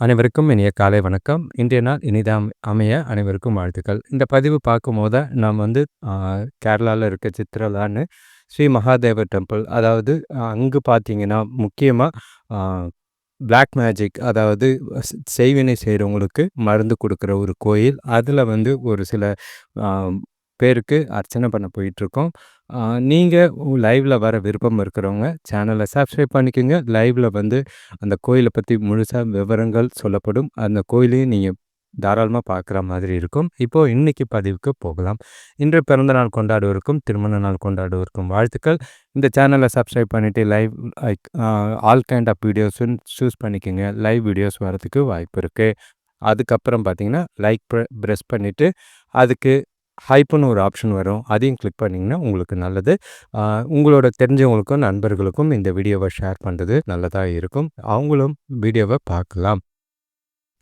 அனைவருக்கும் இனிய காலை வணக்கம். இன்றைய நாள் இனிதாம் அமைய அனைவருக்கும் வாழ்த்துக்கள். இந்த பதிவு பார்க்கும்போது நாம் வந்து கேரளாவில் இருக்க சித்திரலான்னு ஸ்ரீ மகாதேவர் டெம்பிள் அதாவது அங்கு பார்த்தீங்கன்னா முக்கியமாக பிளாக் மேஜிக் அதாவது செய்வினை செய்கிறவங்களுக்கு மருந்து கொடுக்குற ஒரு கோயில். அதில் வந்து ஒரு சில பேருக்கு அர்ச்சனை பண்ண போயிட்டுருக்கோம். நீங்கள் லைவில் வர விருப்பம் இருக்கிறவங்க சேனலை சப்ஸ்கிரைப் பண்ணிக்கோங்க. லைவில் வந்து அந்த கோயிலை பற்றி முழுசாக விவரங்கள் சொல்லப்படும். அந்த கோயிலையும் நீங்கள் தாராளமாக பார்க்குற மாதிரி இருக்கும். இப்போது இன்றைக்கி பதிவுக்கு போகலாம். இன்று பிறந்த நாள் கொண்டாடுவருக்கும் திருமண நாள் கொண்டாடுவருக்கும் வாழ்த்துக்கள். இந்த சேனலை சப்ஸ்கிரைப் பண்ணிவிட்டு லைவ் ஆல் கைண்ட் ஆஃப் வீடியோஸும் சூஸ் பண்ணிக்கோங்க. லைவ் வீடியோஸ் வரதுக்கு வாய்ப்பு இருக்குது அதுக்கப்புறம் பார்த்திங்கன்னா லைக் ப்ரெஸ் பண்ணிவிட்டு அதுக்கு ஹைப்புன்னு ஒரு ஆப்ஷன் வரும். அதையும் கிளிக் பண்ணிங்கன்னா உங்களுக்கு நல்லது. உங்களோட தெரிஞ்சவங்களுக்கும் நண்பர்களுக்கும் இந்த வீடியோவை ஷேர் பண்ணுறது நல்லதாக இருக்கும். அவங்களும் வீடியோவை பார்க்கலாம்.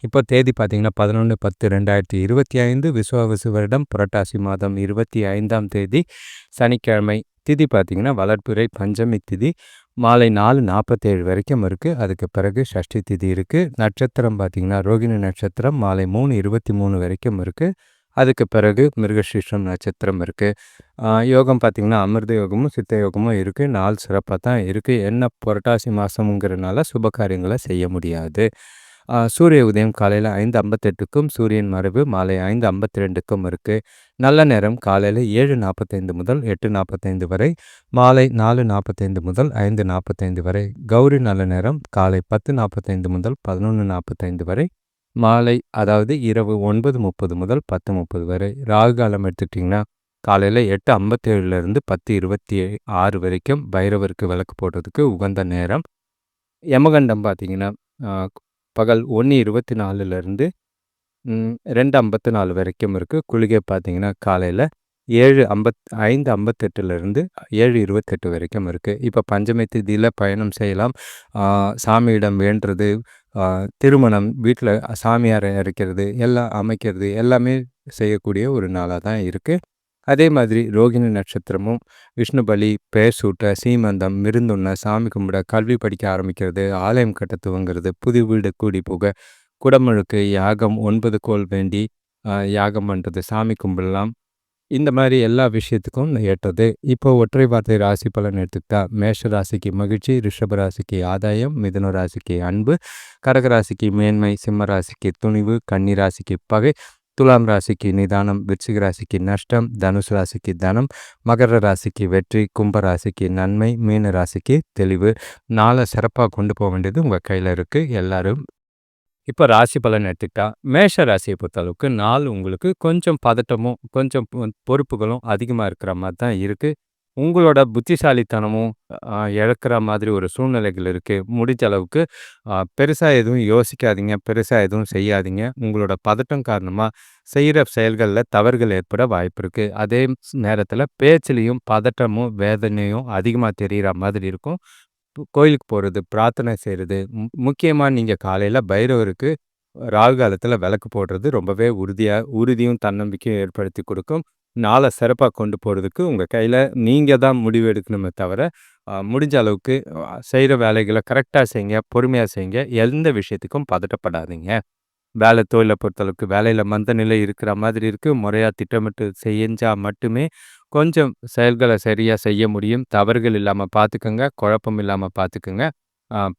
இப்போ தேதி பார்த்தீங்கன்னா பதினொன்று பத்து ரெண்டாயிரத்தி இருபத்தி ஐந்து விசுவாவசு வருடம் புரட்டாசி மாதம் இருபத்தி ஐந்தாம் தேதி சனிக்கிழமை திதி பார்த்திங்கன்னா வளர்ப்புரை பஞ்சமி திதி மாலை நாலு நாற்பத்தேழு வரைக்கும் இருக்குது அதுக்கு பிறகு ஷஷ்டி திதி இருக்குது நட்சத்திரம் பார்த்திங்கன்னா ரோகிணி நட்சத்திரம் மாலை மூணு இருபத்தி மூணு வரைக்கும் இருக்குது அதுக்கு பிறகு மிருகசீஷம் நட்சத்திரம் இருக்குது யோகம் பார்த்திங்கன்னா அமிர்த யோகமும் சித்த யோகமும் இருக்குது நாள் சிறப்பாக தான் இருக்குது என்ன புரட்டாசி மாதமுங்கிறனால சுப காரியங்களை செய்ய முடியாது. சூரிய உதயம் காலையில் ஐந்து ஐம்பத்தெட்டுக்கும் சூரியன் மறைவு மாலை ஐந்து ஐம்பத்தி ரெண்டுக்கும் இருக்குது நல்ல நேரம் காலையில் ஏழு நாற்பத்தைந்து முதல் எட்டு நாற்பத்தைந்து வரை மாலை நாலு நாற்பத்தைந்து முதல் ஐந்து நாற்பத்தைந்து வரை. கௌரி நல்ல நேரம் காலை பத்து நாற்பத்தைந்து முதல் பதினொன்று நாற்பத்தைந்து வரை. மாலை அதாவது இரவு ஒன்பது முப்பது முதல் பத்து முப்பது வரை. ராகு காலம் எடுத்துக்கிட்டிங்கன்னா காலையில் எட்டு ஐம்பத்தேழுலேருந்து பத்து இருபத்தி ஆறு வரைக்கும் பைரவருக்கு விளக்கு போடுறதுக்கு உகந்த நேரம். யமகண்டம் பார்த்திங்கன்னா பகல் ஒன்று இருபத்தி நாலுலேருந்து ரெண்டு ஐம்பத்தி நாலு வரைக்கும் இருக்குது குளிகை பார்த்திங்கன்னா காலையில் ஏழு ஐம்பத் ஐந்து ஐம்பத்தெட்டுலேருந்து ஏழு இருபத்தெட்டு வரைக்கும் இருக்குது இப்போ பஞ்சமி திதியில் பயணம் செய்யலாம். சாமியிடம் வேண்டுறது திருமணம் வீட்டில் சாமியார் அரைக்கிறது எல்லாம் அமைக்கிறது எல்லாமே செய்யக்கூடிய ஒரு நாளாக தான் இருக்குது அதே மாதிரி ரோகிணி நட்சத்திரமும் விஷ்ணு பலி பெயர் சூட்ட சீமந்தம் மிருந்துண்ண சாமி கும்பிட கல்வி படிக்க ஆரம்பிக்கிறது ஆலயம் கட்ட துவங்கிறது புது வீடு கூடி போக குடமுழுக்கு யாகம் ஒன்பது கோல் வேண்டி யாகம் பண்ணுறது சாமி கும்பிடலாம். இந்த மாதிரி எல்லா விஷயத்துக்கும் ஏற்றது. இப்போ ஒற்றை வார்த்தை ராசி பலன் எடுத்துக்கிட்டா மேஷ ராசிக்கு மகிழ்ச்சி ரிஷப ராசிக்கு ஆதாயம் மிதுன ராசிக்கு அன்பு கடகராசிக்கு மேன்மை சிம்ம ராசிக்கு துணிவு கன்னி ராசிக்கு பகை துலாம் ராசிக்கு நிதானம் விருச்சிக ராசிக்கு நஷ்டம் தனுசு ராசிக்கு தனம் மகர ராசிக்கு வெற்றி கும்ப ராசிக்கு நன்மை மீன ராசிக்கு தெளிவு. நாளை சிறப்பாக கொண்டு போக வேண்டியது உங்கள் கையில் இருக்குது எல்லோரும் இப்போ ராசி பலன் எடுத்துக்கிட்டா மேஷ ராசியை பொறுத்தளவுக்கு நாள் உங்களுக்கு கொஞ்சம் பதட்டமும் கொஞ்சம் பொறுப்புகளும் அதிகமாக இருக்கிற மாதிரி தான் இருக்குது உங்களோட புத்திசாலித்தனமும் இழக்கிற மாதிரி ஒரு சூழ்நிலைகள் இருக்குது முடிஞ்ச அளவுக்கு பெருசாக எதுவும் யோசிக்காதீங்க பெருசாக எதுவும் செய்யாதீங்க. உங்களோட பதட்டம் காரணமாக செய்கிற செயல்களில் தவறுகள் ஏற்பட வாய்ப்பு இருக்குது அதே நேரத்தில் பேச்சிலையும் பதட்டமும் வேதனையும் அதிகமாக தெரிகிற மாதிரி இருக்கும். கோயிலுக்கு போகிறது பிரார்த்தனை செய்கிறது முக்கியமாக நீங்கள் காலையில் பைரவருக்கு ராகு காலத்தில் விளக்கு போடுறது ரொம்பவே உறுதியாக உறுதியும் தன்னம்பிக்கையும் ஏற்படுத்தி கொடுக்கும். நாளை சிறப்பாக கொண்டு போகிறதுக்கு உங்கள் கையில் நீங்கள் தான் முடிவு எடுக்கணுமே தவிர முடிஞ்ச அளவுக்கு செய்கிற வேலைகளை கரெக்டாக செய்யுங்க பொறுமையாக செய்யுங்க எந்த விஷயத்துக்கும் பதட்டப்படாதீங்க. வேலை தொழிலை பொறுத்தளவுக்கு வேலையில் மந்த நிலை இருக்கிற மாதிரி இருக்குது முறையாக திட்டமிட்டு செஞ்சால் மட்டுமே கொஞ்சம் செயல்களை சரியாக செய்ய முடியும். தவறுகள் இல்லாமல் பார்த்துக்கோங்க குழப்பம் இல்லாமல் பார்த்துக்குங்க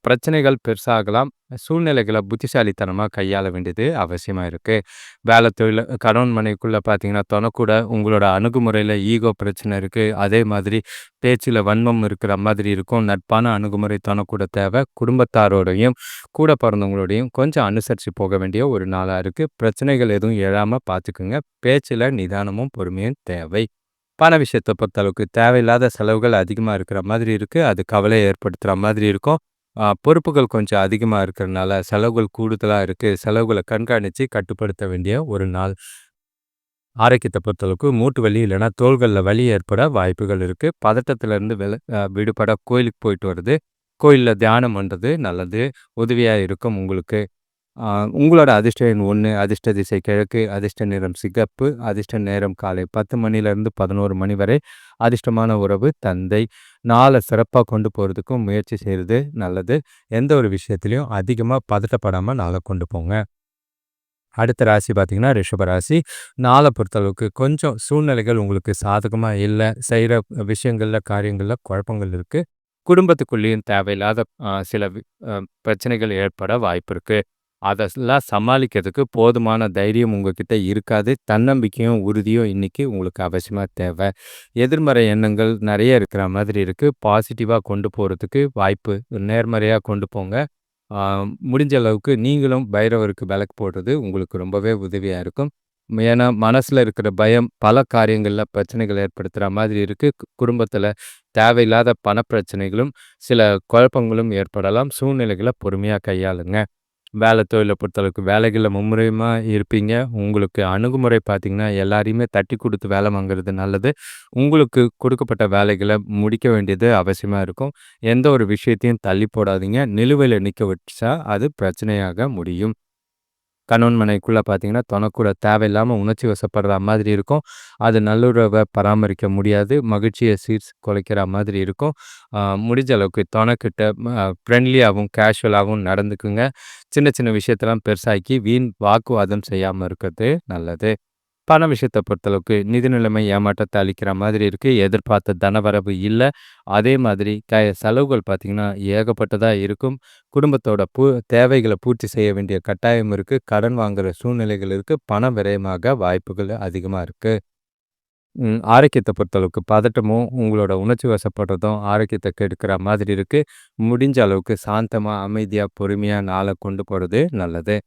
பிரச்சனைகள் பெருசாகலாம். சூழ்நிலைகளை புத்திசாலித்தனமாக கையாள வேண்டியது அவசியமாக இருக்குது வேலை தொழில் கணவன் மனைவிக்குள்ளே பார்த்தீங்கன்னா தொனக்கூட உங்களோட அணுகுமுறையில் ஈகோ பிரச்சனை இருக்குது அதே மாதிரி பேச்சில் வன்மம் இருக்கிற மாதிரி இருக்கும். நட்பான அணுகுமுறை தொனக்கூட தேவை. குடும்பத்தாரோடையும் கூட பிறந்தவங்களோடையும் கொஞ்சம் அனுசரித்து போக வேண்டிய ஒரு நாளாக இருக்குது பிரச்சனைகள் எதுவும் எழாமல் பார்த்துக்குங்க பேச்சில் நிதானமும் பொறுமையும் தேவை. பண விஷயத்தை பொறுத்தளவுக்கு தேவையில்லாத செலவுகள் அதிகமாக இருக்கிற மாதிரி இருக்குது அது கவலையை ஏற்படுத்துகிற மாதிரி இருக்கும். பொறுப்புகள் கொஞ்சம் அதிகமாக இருக்கிறனால செலவுகள் கூடுதலாக இருக்குது செலவுகளை கண்காணித்து கட்டுப்படுத்த வேண்டிய ஒரு நாள். ஆரோக்கியத்தை பொறுத்தளவுக்கு மூட்டு வலி இல்லைனா தோள்களில் வலி ஏற்பட வாய்ப்புகள் இருக்குது பதட்டத்திலேருந்து வில விடுபட கோயிலுக்கு போயிட்டு வருது கோயிலில் தியானம் பண்ணுறது நல்லது உதவியாக இருக்கும் உங்களுக்கு. உங்களோட அதிர்ஷ்ட எண் ஒன்று அதிர்ஷ்ட திசை கிழக்கு அதிர்ஷ்ட நிறம் சிகப்பு அதிர்ஷ்ட நேரம் காலை பத்து மணிலேருந்து பதினோரு மணி வரை அதிர்ஷ்டமான உறவு தந்தை. நாளை சிறப்பாக கொண்டு போகிறதுக்கும் முயற்சி செய்கிறது நல்லது. எந்த ஒரு விஷயத்துலையும் அதிகமாக பதட்டப்படாமல் நாளை கொண்டு போங்க. அடுத்த ராசி பார்த்திங்கன்னா ரிஷபராசி நாளை பொறுத்தளவுக்கு கொஞ்சம் சூழ்நிலைகள் உங்களுக்கு சாதகமாக இல்லை. செய்கிற விஷயங்களில் காரியங்களில் குழப்பங்கள் இருக்குது குடும்பத்துக்குள்ளேயும் தேவையில்லாத சில பிரச்சனைகள் ஏற்பட வாய்ப்பு இருக்குது அதெல்லாம் சமாளிக்கிறதுக்கு போதுமான தைரியம் உங்ககிட்ட இருக்காது. தன்னம்பிக்கையும் உறுதியும் இன்றைக்கி உங்களுக்கு அவசியமாக தேவை. எதிர்மறை எண்ணங்கள் நிறைய இருக்கிற மாதிரி இருக்குது பாசிட்டிவாக கொண்டு போகிறதுக்கு வாய்ப்பு நேர்மறையாக கொண்டு போங்க. முடிஞ்ச அளவுக்கு நீங்களும் பைரவருக்கு விளக்கு போடுறது உங்களுக்கு ரொம்பவே உதவியாக இருக்கும். ஏன்னா மனசில் இருக்கிற பயம் பல காரியங்களில் பிரச்சனைகள் ஏற்படுத்துகிற மாதிரி இருக்குது குடும்பத்தில் தேவையில்லாத பணப்பிரச்சனைகளும் சில குழப்பங்களும் ஏற்படலாம். சூழ்நிலைகளை பொறுமையாக கையாளுங்க. வேலை தொழிலை பொறுத்தளவுக்கு வேலைகளில் மும்முரமாக இருப்பீங்க. உங்களுக்கு அணுகுமுறை பார்த்திங்கன்னா எல்லாரையுமே தட்டி கொடுத்து வேலை வாங்குறது நல்லது. உங்களுக்கு கொடுக்கப்பட்ட வேலைகளை முடிக்க வேண்டியது அவசியமாக இருக்கும். எந்த ஒரு விஷயத்தையும் தள்ளி போடாதீங்க. நிலுவையில் நிற்க வச்சா அது பிரச்சனையாக முடியும். கணவன் மனைக்குள்ளே பார்த்தீங்கன்னா தனக்கூட தேவையில்லாமல் உணர்ச்சி வசப்படுற மாதிரி இருக்கும். அது நல்லுறவை பராமரிக்க முடியாது. மகிழ்ச்சியை சீர் குலைக்கிற மாதிரி இருக்கும். முடிஞ்ச அளவுக்கு தொணக்கிட்ட ஃப்ரெண்ட்லியாகவும் கேஷுவலாகவும் நடந்துக்குங்க. சின்ன சின்ன விஷயத்தெல்லாம் பெருசாக்கி வீண் வாக்குவாதம் செய்யாமல் இருக்கிறது நல்லது. பண விஷயத்தை பொறுத்தளவுக்கு நிதி நிலைமை ஏமாற்றத்தை அளிக்கிற மாதிரி இருக்குது எதிர்பார்த்த தனவரவு இல்லை. அதே மாதிரி க செலவுகள் பார்த்திங்கன்னா ஏகப்பட்டதாக இருக்கும். குடும்பத்தோட பூ தேவைகளை பூர்த்தி செய்ய வேண்டிய கட்டாயம் இருக்குது கடன் வாங்குகிற சூழ்நிலைகள் இருக்குது பண விரயமாக வாய்ப்புகள் அதிகமாக இருக்குது ஆரோக்கியத்தை பொறுத்தளவுக்கு பதட்டமும் உங்களோட உணர்ச்சி வசப்படுறதும் ஆரோக்கியத்தை கெடுக்கிற மாதிரி இருக்குது முடிஞ்ச அளவுக்கு சாந்தமாக அமைதியாக பொறுமையாக நாளை கொண்டு போகிறது நல்லது.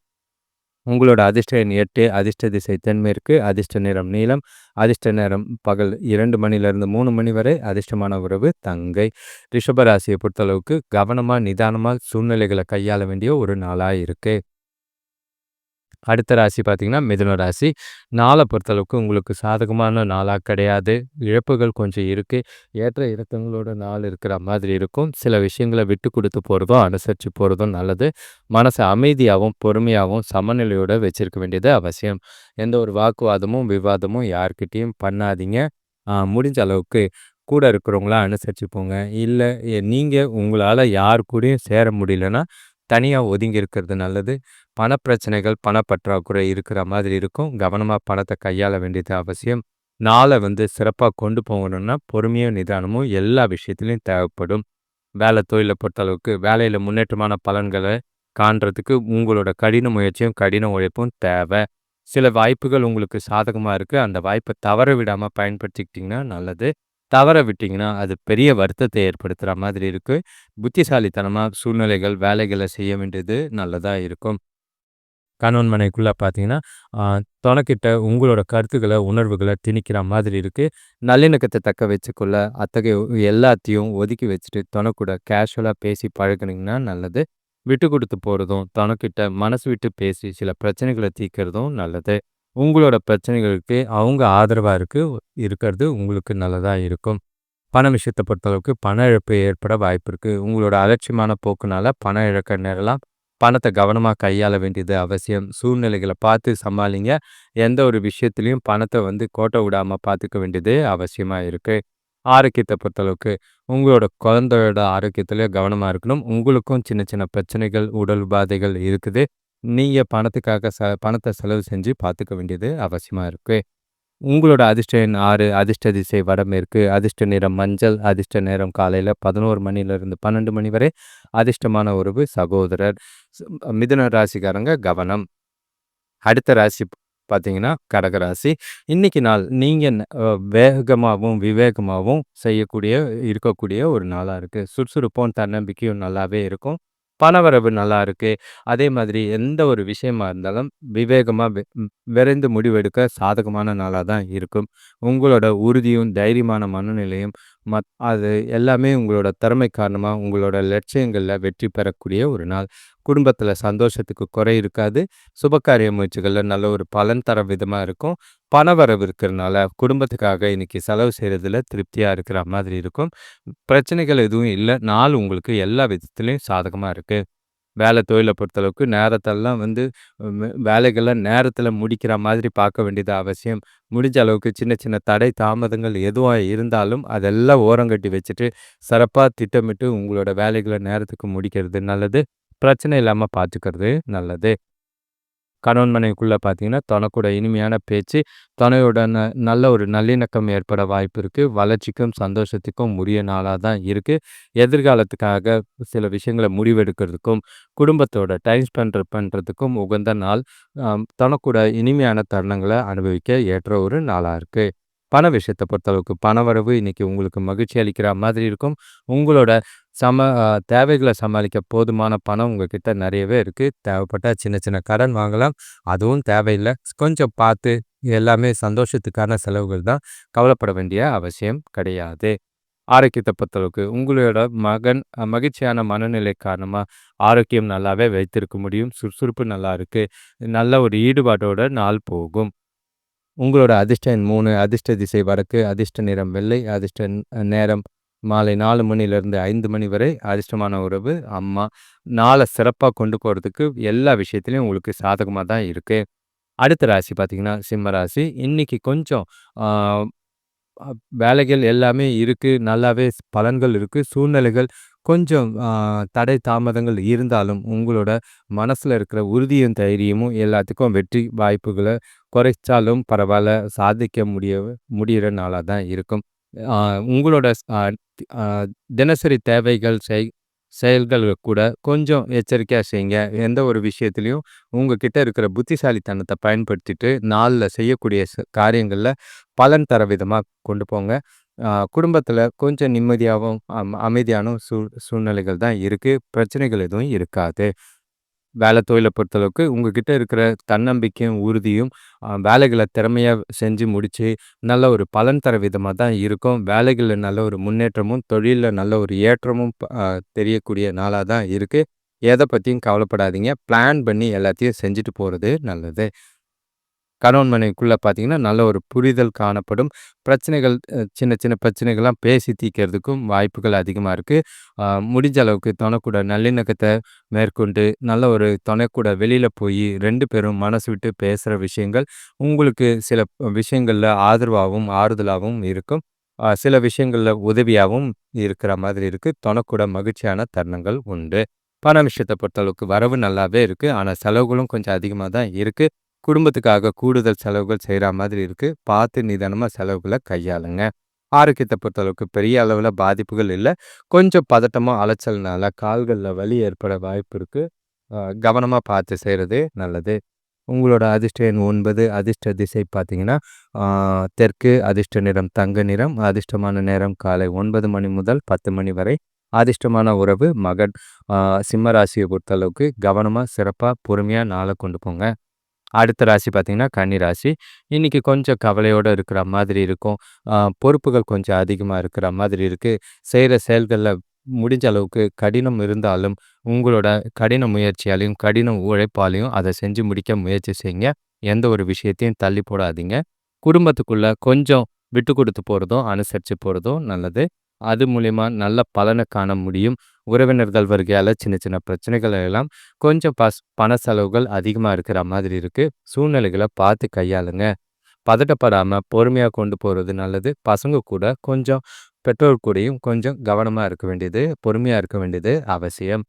உங்களோட அதிர்ஷ்ட எண் எட்டு அதிர்ஷ்ட திசை தென்மேற்கு அதிர்ஷ்ட நிறம் நீளம் அதிர்ஷ்ட நேரம் பகல் இரண்டு மணிலேருந்து மூணு மணி வரை அதிர்ஷ்டமான உறவு தங்கை. ரிஷபராசியை பொறுத்தளவுக்கு கவனமாக நிதானமாக சூழ்நிலைகளை கையாள வேண்டிய ஒரு நாளாக இருக்குது அடுத்த ராசி பார்த்திங்கன்னா மிதுன ராசி. நாளை பொறுத்தளவுக்கு உங்களுக்கு சாதகமான நாளாக கிடையாது. இழப்புகள் கொஞ்சம் இருக்குது ஏற்ற இறக்கங்களோட நாள் இருக்கிற மாதிரி இருக்கும். சில விஷயங்களை விட்டு கொடுத்து போகிறதும் அனுசரித்து போகிறதும் நல்லது. மனசை அமைதியாகவும் பொறுமையாகவும் சமநிலையோடு வச்சுருக்க வேண்டியது அவசியம். எந்த ஒரு வாக்குவாதமும் விவாதமும் யார்கிட்டையும் பண்ணாதீங்க. முடிஞ்ச அளவுக்கு கூட இருக்கிறவங்கள அனுசரித்து போங்க. இல்லை நீங்கள் உங்களால் யார் கூடயும் சேர முடியலன்னா தனியாக ஒதுங்கி இருக்கிறது நல்லது. பணப்பிரச்சனைகள் பணப்பற்றாக்குறை இருக்கிற மாதிரி இருக்கும். கவனமாக பணத்தை கையாள வேண்டியது அவசியம். நாளை வந்து சிறப்பாக கொண்டு போகணும்னா பொறுமையும் நிதானமும் எல்லா விஷயத்துலையும் தேவைப்படும். வேலை தொழிலை பொறுத்தளவுக்கு வேலையில் முன்னேற்றமான பலன்களை காண்றதுக்கு உங்களோட கடின முயற்சியும் கடின உழைப்பும் தேவை. சில வாய்ப்புகள் உங்களுக்கு சாதகமாக இருக்குது அந்த வாய்ப்பை தவற விடாமல் பயன்படுத்திக்கிட்டிங்கன்னா நல்லது. தவற விட்டிங்கன்னா அது பெரிய வருத்தத்தை ஏற்படுத்துகிற மாதிரி இருக்குது புத்திசாலித்தனமாக சூழ்நிலைகள் வேலைகளை செய்ய வேண்டியது நல்லதாக இருக்கும். கணவன் மனைக்குள்ளே பார்த்தீங்கன்னா தொணக்கிட்ட உங்களோட கருத்துக்களை உணர்வுகளை திணிக்கிற மாதிரி இருக்குது நல்லிணக்கத்தை தக்க வச்சுக்கொள்ள அத்தகைய எல்லாத்தையும் ஒதுக்கி வச்சுட்டு தொணக்கூட கேஷுவலாக பேசி பழகினீங்கன்னா நல்லது. விட்டு கொடுத்து போகிறதும் தனக்கிட்ட மனசு விட்டு பேசி சில பிரச்சனைகளை தீர்க்கிறதும் நல்லது. உங்களோட பிரச்சனைகளுக்கு அவங்க ஆதரவாக இருக்கு இருக்கிறது உங்களுக்கு நல்லதாக இருக்கும். பண விஷயத்தை பொறுத்தளவுக்கு பண இழப்பு ஏற்பட வாய்ப்பு இருக்குது உங்களோட அலட்சியமான போக்குனால பண இழக்க நேரலாம் பணத்தை கவனமாக கையாள வேண்டியது அவசியம். சூழ்நிலைகளை பார்த்து சமாளிங்க. எந்த ஒரு விஷயத்துலையும் பணத்தை வந்து கோட்டை விடாமல் பார்த்துக்க வேண்டியது அவசியமாக இருக்குது ஆரோக்கியத்தை பொறுத்தளவுக்கு உங்களோட குழந்தையோட ஆரோக்கியத்தில் கவனமாக இருக்கணும். உங்களுக்கும் சின்ன சின்ன பிரச்சனைகள் உடல் உபாதைகள் இருக்குது. நீங்கள் பணத்துக்காக ச பணத்தை செலவு செஞ்சு பார்த்துக்க வேண்டியது அவசியமாக இருக்குது உங்களோட அதிர்ஷ்ட எண் ஆறு அதிர்ஷ்ட திசை வடமேற்கு அதிர்ஷ்ட நிறம் மஞ்சள் அதிர்ஷ்ட நேரம் காலையில் பதினோரு மணிலிருந்து பன்னெண்டு மணி வரை அதிர்ஷ்டமான உறவு சகோதரர் மிதுன ராசிக்காரங்க கவனம். அடுத்த ராசி பார்த்தீங்கன்னா கடகராசி இன்னைக்கு நாள் நீங்கள் வேகமாகவும் விவேகமாகவும் செய்யக்கூடிய இருக்கக்கூடிய ஒரு நாளாக இருக்குது சுறுசுறுப்பும் தன்னம்பிக்கையும் நல்லாவே இருக்கும். பணவரவு நல்லா இருக்கு. அதே மாதிரி எந்த ஒரு விஷயமா இருந்தாலும் விவேகமா விரைந்து முடிவெடுக்க சாதகமான நாளாக தான் இருக்கும். உங்களோட உறுதியும், தைரியமான மனநிலையும் மத் அது எல்லாமே உங்களோட திறமை காரணமாக உங்களோட லட்சியங்களில் வெற்றி பெறக்கூடிய ஒரு நாள். குடும்பத்தில் சந்தோஷத்துக்கு குறை இருக்காது. சுபகாரிய முயற்சிகளில் நல்ல ஒரு பலன் தர விதமாக இருக்கும். பணவரவு இருக்கிறனால குடும்பத்துக்காக இன்னைக்கு செலவு செய்கிறதுல திருப்தியாக இருக்கிற மாதிரி இருக்கும். பிரச்சனைகள் எதுவும் இல்லை நாள் உங்களுக்கு எல்லா விதத்துலேயும் சாதகமாக இருக்குது வேலை தொழிலை பொறுத்தளவுக்கு நேரத்தெல்லாம் வந்து வேலைகளை நேரத்தில் முடிக்கிற மாதிரி பார்க்க வேண்டியது அவசியம் முடிஞ்ச அளவுக்கு சின்ன சின்ன தடை தாமதங்கள் எதுவாக இருந்தாலும் அதெல்லாம் ஓரங்கட்டி வச்சுட்டு சிறப்பாக திட்டமிட்டு உங்களோட வேலைகளை நேரத்துக்கு முடிக்கிறது நல்லது பிரச்சனை இல்லாமல் பார்த்துக்கிறது நல்லது. கணவன் மனைவிக்குள்ளே பார்த்தீங்கன்னா தனக்கூட இனிமையான பேச்சு துணையுடன் நல்ல ஒரு நல்லிணக்கம் ஏற்பட வாய்ப்பு இருக்குது வளர்ச்சிக்கும் சந்தோஷத்துக்கும் உரிய நாளாக தான் இருக்குது எதிர்காலத்துக்காக சில விஷயங்களை முடிவெடுக்கிறதுக்கும் குடும்பத்தோட டைம் ஸ்பெண்ட் பண்ணுறதுக்கும் உகந்த நாள் தனக்கூட இனிமையான தருணங்களை அனுபவிக்க ஏற்ற ஒரு நாளாக இருக்குது பண விஷயத்தை பொறுத்தளவுக்கு பணவரவு இன்றைக்கி உங்களுக்கு மகிழ்ச்சி அளிக்கிற மாதிரி இருக்கும். உங்களோட சம தேவைகளை சமாளிக்க போதுமான பணம் உங்ககிட்ட நிறையவே இருக்குது தேவைப்பட்டால் சின்ன சின்ன கடன் வாங்கலாம். அதுவும் தேவையில்லை. கொஞ்சம் பார்த்து எல்லாமே சந்தோஷத்துக்கான செலவுகள் தான். கவலைப்பட வேண்டிய அவசியம் கிடையாது. ஆரோக்கியத்தை பொறுத்தளவுக்கு உங்களோட மகன் மகிழ்ச்சியான மனநிலை காரணமாக ஆரோக்கியம் நல்லாவே வைத்திருக்க முடியும். சுறுசுறுப்பு நல்லா இருக்குது நல்ல ஒரு ஈடுபாட்டோட நாள் போகும். உங்களோட அதிர்ஷ்டம் மூணு அதிர்ஷ்ட திசை வடக்கு அதிர்ஷ்ட நிறம் வெள்ளை அதிர்ஷ்ட நேரம் மாலை நாலு மணிலேருந்து ஐந்து மணி வரை அதிர்ஷ்டமான உறவு அம்மா நாளை சிறப்பாக கொண்டு போகிறதுக்கு எல்லா விஷயத்துலையும் உங்களுக்கு சாதகமாக தான் இருக்குது அடுத்த ராசி பார்த்திங்கன்னா சிம்ம ராசி. இன்றைக்கி கொஞ்சம் வேலைகள் எல்லாமே இருக்குது நல்லாவே பலன்கள் இருக்குது சூழ்நிலைகள் கொஞ்சம் தடை தாமதங்கள் இருந்தாலும் உங்களோட மனசில் இருக்கிற உறுதியும் தைரியமும் எல்லாத்துக்கும் வெற்றி வாய்ப்புகளை குறைச்சாலும் பரவாயில்ல. சாதிக்க முடிய முடிகிற நாளாக தான் இருக்கும். உங்களோட தினசரி தேவைகள் செய் செயல்கள் கூட கொஞ்சம் எச்சரிக்கையாக செய்யுங்க. எந்த ஒரு விஷயத்துலையும் உங்ககிட்ட இருக்கிற புத்திசாலித்தனத்தை பயன்படுத்திட்டு நாளில் செய்யக்கூடிய காரியங்களில் பலன் தர விதமாக கொண்டு போங்க. குடும்பத்தில் கொஞ்சம் நிம்மதியாகவும் அமைதியான சூ சூழ்நிலைகள் தான் இருக்குது பிரச்சனைகள் எதுவும் இருக்காது. வேலை தொழிலை பொறுத்தளவுக்கு உங்ககிட்ட இருக்கிற தன்னம்பிக்கையும் உறுதியும் வேலைகளை திறமையாக செஞ்சு முடித்து நல்ல ஒரு பலன் தர விதமாக தான் இருக்கும். வேலைகளில் நல்ல ஒரு முன்னேற்றமும் தொழிலில் நல்ல ஒரு ஏற்றமும் தெரியக்கூடிய நாளாக தான் இருக்குது எதை பற்றியும் கவலைப்படாதீங்க. பிளான் பண்ணி எல்லாத்தையும் செஞ்சுட்டு போகிறது நல்லது. கணவன் மனைவிக்குள்ளே பார்த்தீங்கன்னா நல்ல ஒரு புரிதல் காணப்படும். பிரச்சனைகள் சின்ன சின்ன பிரச்சனைகள்லாம் பேசி தீர்க்கிறதுக்கும் வாய்ப்புகள் அதிகமாக இருக்குது முடிஞ்ச அளவுக்கு துணைக்கூட நல்லிணக்கத்தை மேற்கொண்டு நல்ல ஒரு துணைக்கூட வெளியில் போய் ரெண்டு பேரும் மனசு விட்டு பேசுகிற விஷயங்கள் உங்களுக்கு சில விஷயங்களில் ஆதரவாகவும் ஆறுதலாகவும் இருக்கும். சில விஷயங்களில் உதவியாகவும் இருக்கிற மாதிரி இருக்குது துணைக்கூட மகிழ்ச்சியான தருணங்கள் உண்டு. பண விஷயத்தை பொறுத்தளவுக்கு வரவு நல்லாவே இருக்குது ஆனால் செலவுகளும் கொஞ்சம் அதிகமாக தான் இருக்குது குடும்பத்துக்காக கூடுதல் செலவுகள் செய்கிற மாதிரி இருக்குது பார்த்து நிதானமாக செலவுகளை கையாளுங்க. ஆரோக்கியத்தை பொறுத்தளவுக்கு பெரிய அளவில் பாதிப்புகள் இல்லை. கொஞ்சம் பதட்டமாக அலைச்சல்னால கால்களில் வலி ஏற்பட வாய்ப்பு இருக்குது கவனமாக பார்த்து செய்கிறது நல்லது. உங்களோட அதிர்ஷ்ட எண் ஒன்பது அதிர்ஷ்ட திசை பார்த்தீங்கன்னா தெற்கு அதிர்ஷ்ட நிறம் தங்க நிறம் அதிர்ஷ்டமான நேரம் காலை ஒன்பது மணி முதல் பத்து மணி வரை. அதிர்ஷ்டமான உறவு மகன் சிம்ம ராசியை பொறுத்தளவுக்கு கவனமாக சிறப்பாக பொறுமையாக நாளை கொண்டு போங்க. அடுத்த ராசி பார்த்திங்கன்னா கன்னி ராசி. இன்றைக்கி கொஞ்சம் கவலையோடு இருக்கிற மாதிரி இருக்கும். பொறுப்புகள் கொஞ்சம் அதிகமாக இருக்கிற மாதிரி இருக்குது செய்கிற செயல்களில் முடிஞ்ச அளவுக்கு கடினம் இருந்தாலும் உங்களோட கடின முயற்சியாலையும் கடின உழைப்பாலையும் அதை செஞ்சு முடிக்க முயற்சி செய்யுங்க. எந்த ஒரு விஷயத்தையும் தள்ளி போடாதீங்க. குடும்பத்துக்குள்ளே கொஞ்சம் விட்டு கொடுத்து போகிறதும் அனுசரித்து போகிறதும் நல்லது. அது மூலிமா நல்ல பலனை காண முடியும். உறவினர்கள் வருகையால் சின்ன சின்ன பிரச்சனைகள் எல்லாம் கொஞ்சம் பஸ் பண செலவுகள் அதிகமாக இருக்கிற மாதிரி இருக்குது சூழ்நிலைகளை பார்த்து கையாளுங்க. பதட்டப்படாமல் பொறுமையாக கொண்டு போகிறது நல்லது. பசங்க கூட கொஞ்சம் பெற்றோர் கூடயும் கொஞ்சம் கவனமாக இருக்க வேண்டியது பொறுமையாக இருக்க வேண்டியது அவசியம்.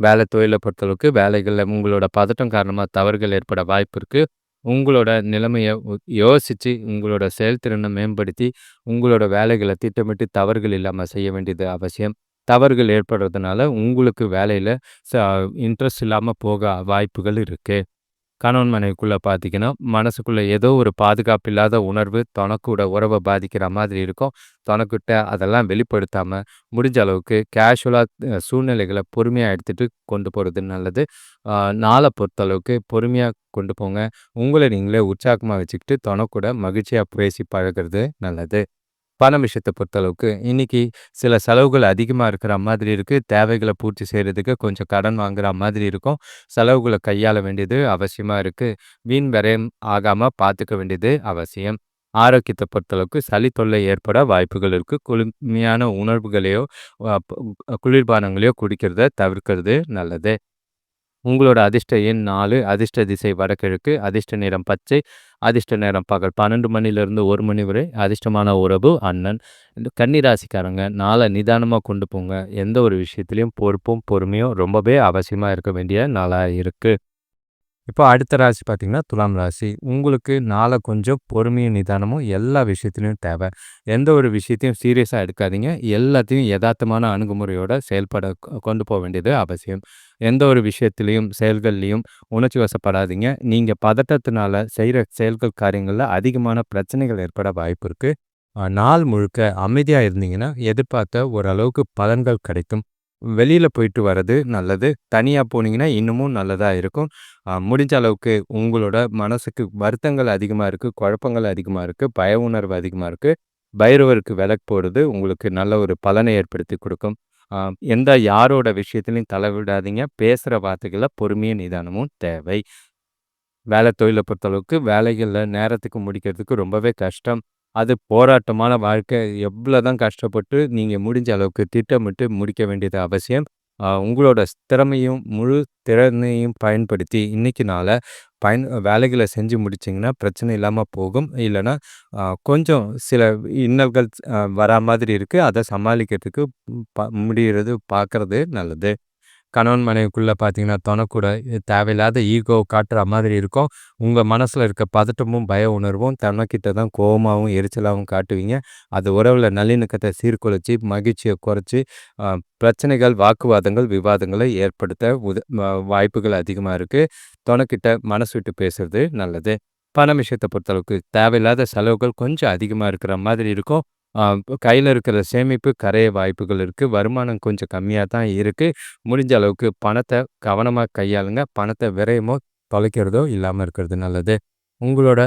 வேலை தொழிலை பொறுத்தளவுக்கு வேலைகளில் உங்களோட பதட்டம் காரணமாக தவறுகள் ஏற்பட வாய்ப்பு இருக்குது உங்களோட நிலைமையை யோசித்து உங்களோட செயல்திறனை மேம்படுத்தி உங்களோட வேலைகளை திட்டமிட்டு தவறுகள் இல்லாமல் செய்ய வேண்டியது அவசியம். தவறுகள் ஏற்படுறதுனால உங்களுக்கு வேலையில் ச இன்ட்ரெஸ்ட் இல்லாமல் போக வாய்ப்புகள் இருக்குது கணவன் மனைவிக்குள்ளே பார்த்தீங்கன்னா மனசுக்குள்ளே ஏதோ ஒரு பாதுகாப்பு இல்லாத உணர்வு தனக்கூட உறவை பாதிக்கிற மாதிரி இருக்கும். தனக்கிட்ட அதெல்லாம் வெளிப்படுத்தாமல் முடிஞ்ச அளவுக்கு கேஷுவலாக சூழ்நிலைகளை பொறுமையாக எடுத்துகிட்டு கொண்டு போகிறது நல்லது. நாளை பொறுத்தளவுக்கு பொறுமையாக கொண்டு போங்க. உங்களை நீங்களே உற்சாகமாக வச்சுக்கிட்டு தனக்கூட மகிழ்ச்சியாக பேசி பழகிறது நல்லது. பணம் விஷயத்தை பொறுத்தளவுக்கு இன்னைக்கு சில செலவுகள் அதிகமாக இருக்கிற மாதிரி இருக்குது தேவைகளை பூர்த்தி செய்கிறதுக்கு கொஞ்சம் கடன் வாங்குகிற மாதிரி இருக்கும். செலவுகளை கையாள வேண்டியது அவசியமாக இருக்குது வீண் விரயம் ஆகாமல் பார்த்துக்க வேண்டியது அவசியம். ஆரோக்கியத்தை பொறுத்தளவுக்கு சளி தொல்லை ஏற்பட வாய்ப்புகள் இருக்குது குளுமையான உணர்வுகளையோ குளிர்பானங்களையோ குடிக்கிறத தவிர்க்கிறது நல்லது. உங்களோட அதிர்ஷ்ட எண் நாலு அதிர்ஷ்ட திசை வடகிழக்கு அதிர்ஷ்ட நிறம் பச்சை அதிர்ஷ்ட நேரம் பகல் பன்னெண்டு மணிலேருந்து ஒரு மணி வரை அதிர்ஷ்டமான உறவு அண்ணன். இந்த கன்னிராசிக்காரங்க நாளை நிதானமாக கொண்டு போங்க. எந்த ஒரு விஷயத்துலையும் பொறுப்பும் பொறுமையும் ரொம்பவே அவசியமாக இருக்க வேண்டிய நாளாக இருக்குது இப்போ அடுத்த ராசி பார்த்திங்கன்னா துலாம் ராசி. உங்களுக்கு நாளை கொஞ்சம் பொறுமையும் நிதானமும் எல்லா விஷயத்துலையும் தேவை. எந்த ஒரு விஷயத்தையும் சீரியஸாக எடுக்காதீங்க. எல்லாத்தையும் யதார்த்தமான அணுகுமுறையோடு செயல்பட கொண்டு போக வேண்டியது அவசியம். எந்த ஒரு விஷயத்துலையும் செயல்கள்லையும் உணர்ச்சி வசப்படாதீங்க. நீங்கள் பதட்டத்தினால செய்கிற செயல்கள் காரியங்களில் அதிகமான பிரச்சனைகள் ஏற்பட வாய்ப்பு இருக்குது நாள் முழுக்க அமைதியாக இருந்தீங்கன்னா எதிர்பார்த்த ஓரளவுக்கு பலன்கள் கிடைக்கும். வெளியில் போயிட்டு வர்றது நல்லது. தனியாக போனீங்கன்னா இன்னமும் நல்லதாக இருக்கும். முடிஞ்ச அளவுக்கு உங்களோட மனசுக்கு வருத்தங்கள் அதிகமாக இருக்குது குழப்பங்கள் அதிகமாக இருக்குது பய உணர்வு அதிகமாக இருக்குது பைரவருக்கு விலக்கு போடுறது உங்களுக்கு நல்ல ஒரு பலனை ஏற்படுத்தி கொடுக்கும். எந்த யாரோட விஷயத்துலையும் தலைவிடாதீங்க. பேசுகிற வார்த்தைகளில் பொறுமையும் நிதானமும் தேவை. வேலை தொழிலை பொறுத்தளவுக்கு வேலைகளில் நேரத்துக்கு முடிக்கிறதுக்கு ரொம்பவே கஷ்டம். அது போராட்டமான வாழ்க்கை. எவ்வளோ தான் கஷ்டப்பட்டு நீங்கள் முடிஞ்ச அளவுக்கு திட்டமிட்டு முடிக்க வேண்டியது அவசியம். உங்களோட திறமையும் முழு திறனையும் பயன்படுத்தி இன்னைக்கு நாளை பயன் வேலைகளை செஞ்சு முடிச்சிங்கன்னா பிரச்சனை இல்லாமல் போகும். இல்லைன்னா கொஞ்சம் சில இன்னல்கள் வரா மாதிரி இருக்குது அதை சமாளிக்கிறதுக்கு ப முடிகிறது பார்க்குறது நல்லது. கணவன் மனைவிக்குள்ளே பார்த்தீங்கன்னா தொணக்கூட தேவையில்லாத ஈகோ காட்டுற மாதிரி இருக்கும். உங்கள் மனசில் இருக்க பதட்டமும் பய உணர்வும் தனக்கிட்ட தான் கோபமாகவும் எரிச்சலாகவும் காட்டுவீங்க. அது உறவில் நல்லிணக்கத்தை சீர்குலைச்சி மகிழ்ச்சியை குறைச்சி பிரச்சனைகள் வாக்குவாதங்கள் விவாதங்களை ஏற்படுத்த உத வாய்ப்புகள் அதிகமாக இருக்குது தொணக்கிட்ட மனசு விட்டு பேசுறது நல்லது. பண விஷயத்தை பொறுத்தளவுக்கு தேவையில்லாத செலவுகள் கொஞ்சம் அதிகமாக இருக்கிற மாதிரி இருக்கும். கையில் இருக்கிற சேமிப்பு கரைய வாய்ப்புகள் இருக்குது வருமானம் கொஞ்சம் கம்மியாக தான் இருக்குது முடிஞ்ச அளவுக்கு பணத்தை கவனமாக கையாளுங்க. பணத்தை விரயமோ தொலைக்கிறதோ இல்லாமல் இருக்கிறது நல்லது. உங்களோட